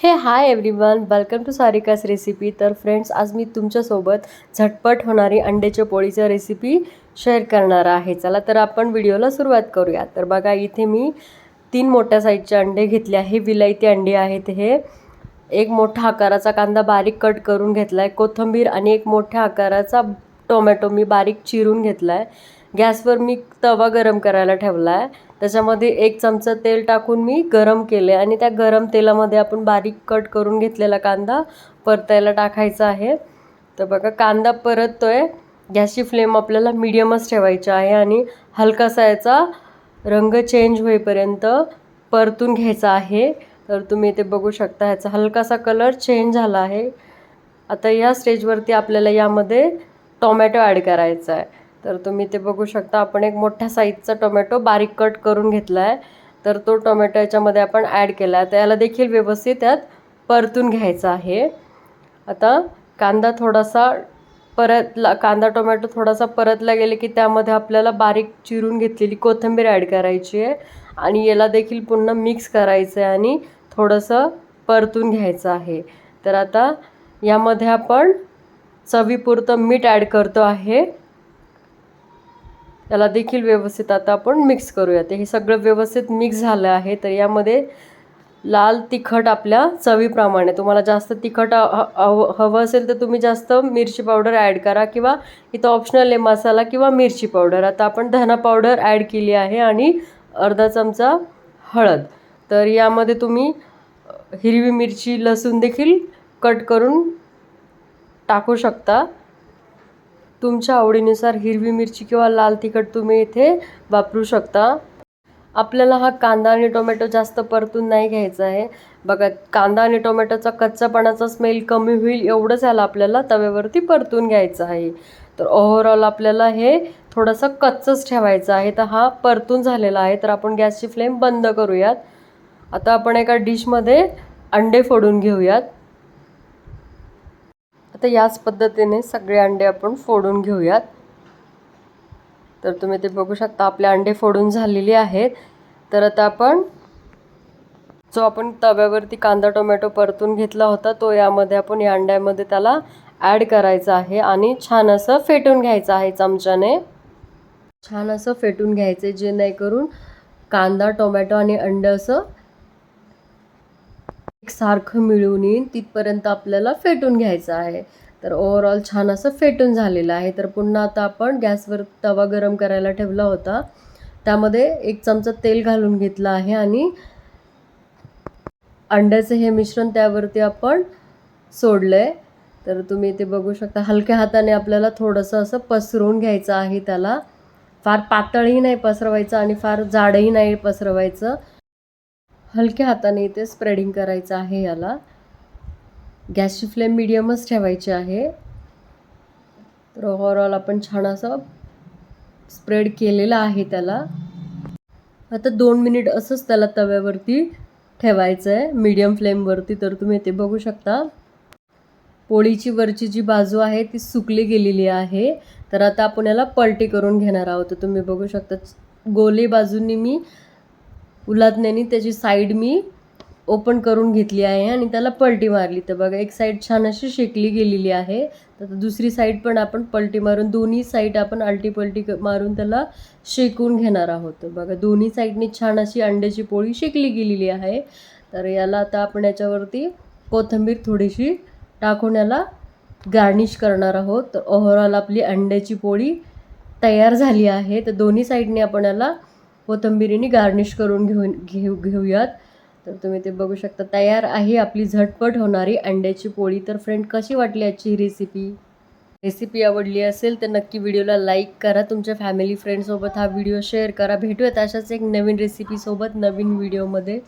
Hey hi everyone welcome to Sarika's recipe तर friends आज मी तुमच्यासोबत झटपट होणारी अंड्याच्या पोळीची रेसिपी शेअर करणार आहे. चला तर आपण व्हिडिओला सुरुवात करूया. तर बघा इथे मी तीन मोठ्या साईजचे अंडे घेतले आहे. विलायती अंडे आहेत हे. एक मोठा आकाराचा कांदा बारीक कट करून घेतला आहे कोथिंबीर आणि एक मोठ्या आकाराचा टोमॅटो मी बारीक चिरून घेतला आहे गॅसवर मी तवा गरम करायला ठेवला आहे त्याच्यामध्ये एक चमचा तेल टाकून मी गरम केले आणि त्या गरम तेलामध्ये आपण बारीक कट करून घेतलेला कांदा परतायला टाकायचा आहे. तर बघा कांदा परततो आहे गॅसची फ्लेम आपल्याला मिडियमच ठेवायची आहे आणि हलकासा याचा रंग चेंज होईपर्यंत परतून घ्यायचा आहे. तर तुम्ही इथे बघू शकता ह्याचा हलकासा कलर चेंज झाला आहे. आता या स्टेजवरती आपल्याला यामध्ये टोमॅटो ॲड करायचा आहे. तर तुम्ही ते बघू शकता. आपण एक मोठ्या साईजचा टोमॅटो बारीक कट करून घेतला आहे तर तो टोमॅटो याच्यामध्ये आपण ॲड केला आहे तर याला देखील व्यवस्थित त्यात परतून घ्यायचा आहे. आता कांदा थोडासा परतला कांदा टोमॅटो थोडासा परतला गेले की त्यामध्ये आपल्याला बारीक चिरून घेतलेली कोथिंबीर ॲड करायची आहे. आणि याला देखील पुन्हा मिक्स करायचं आहे आणि थोडंसं परतून घ्यायचं आहे. तर आता यामध्ये आपण चवीपुरतं मीठ ॲड करतो आहे. त्याला देखील व्यवस्थित आता आपण मिक्स करूया ते हे सगळं व्यवस्थित मिक्स झालं आहे तर यामध्ये लाल तिखट आपल्या चवीप्रमाणे. तुम्हाला जास्त तिखट ह- हवं असेल तर तुम्ही जास्त मिरची पावडर ॲड करा किंवा इथं ऑप्शनल आहे मसाला किंवा मिरची पावडर. आता आपण धना पावडर ॲड केली आहे आणि अर्धा चमचा हळद. तर यामध्ये तुम्ही हिरवी मिरची लसूण देखील कट करून टाकू शकता. तुमच्या आवडीनुसार हिरवी मिरची किंवा लाल तिखट तुम्ही इथे वापरू शकता. आपल्याला हा कांदा आणि टोमॅटो जास्त परतून नाही घ्यायचा आहे. बघा कांदा आणि टोमॅटोचा कच्चापणाचा स्मेल कमी होईल एवढंच याला आपल्याला तव्यावरती परतून घ्यायचं आहे. तर ओव्हरऑल आपल्याला हे थोडंसं कच्चंच ठेवायचं आहे. तर हा परतून झालेला आहे. तर आपण गॅसची फ्लेम बंद करूयात. आता आपण एका डिशमध्ये अंडे फोडून घेऊयात. आता याच पद्धतीने सगळे अंडे आपण फोडून घेऊयात. तर तुम्ही ते बघू शकता आपले अंडे फोडून झालेले आहेत. तर आता आपण जो आपण तव्यावरती कांदा टोमॅटो परतून घेतला होता तो यामध्ये आपण या अंड्यामध्ये त्याला ॲड करायचा आहे आणि छान असं फेटून घ्यायचं आहे चमच्याने. छान असं फेटून घ्यायचं जेणेकरून कांदा टोमॅटो आणि अंडं असं एकसारखं मिळून येईन तिथपर्यंत आपल्याला फेटून घ्यायचं आहे. तर ओवरऑल छान असं फेटून झालेलं आहे. तर पुन्हा आता आपण गॅसवर तवा गरम करायला ठेवला होता. त्यामध्ये एक चमचा तेल घालून घेतलं आहे आणि अंड्याचं हे मिश्रण त्यावरती आपण सोडलं आहे तर तुम्ही ते बघू शकता हलक्या हाताने आपल्याला थोडंसं असं पसरवून घ्यायचं आहे त्याला. फार पातळही नाही पसरवायचं आणि फार जाडही नाही पसरवायचं. हलक्या हाताने इथे स्प्रेडिंग करायचं आहे याला. गॅसची फ्लेम मिडियमच ठेवायची आहे. तर ओव्हरऑल आपण छान असं स्प्रेड केलेलं आहे त्याला. आता दोन मिनिट असंच त्याला तव्यावरती ठेवायचं आहे मीडियम फ्लेमवरती तर तुम्ही ते बघू शकता. पोळीची वरची जी बाजू आहे ती सुकली गेलेली आहे. तर आता आपण याला पलटी करून घेणार आहोत. तर तुम्ही बघू शकता गोली बाजूंनी मी उलादण्याने त्याची साईड मी ओपन करून घेतली आहे आणि त्याला पलटी मारली. तर बघा एक साईड छान अशी शेकली गेलेली आहे. तर दुसरी साईड पण आपण पलटी मारून दोन्ही साईड आपण आलटी पलटी मारून त्याला शेकून घेणार आहोत. बघा दोन्ही साईडनी छान अशी अंड्याची पोळी शेकली गेलेली आहे. तर याला आता आपण याच्यावरती कोथिंबीर थोडीशी टाकून याला गार्निश करणार आहोत. तर ओव्हरऑल आपली अंड्याची पोळी तयार झाली आहे. तर दोन्ही साईडने आपण याला कोथंबिरीने गार्निश करून घेऊन घेऊ घेऊयात. तर तुम्ही ते बघू शकता तयार आहे आपली झटपट होणारी अंड्याची पोळी. तर फ्रेंड कशी वाटली आजची रेसिपी रेसिपी आवडली असेल तर नक्की व्हिडिओला लाईक करा. तुमच्या फॅमिली फ्रेंडसोबत हा व्हिडिओ शेअर करा. भेटूयात अशाच एक नवीन रेसिपीसोबत नवीन व्हिडिओमध्ये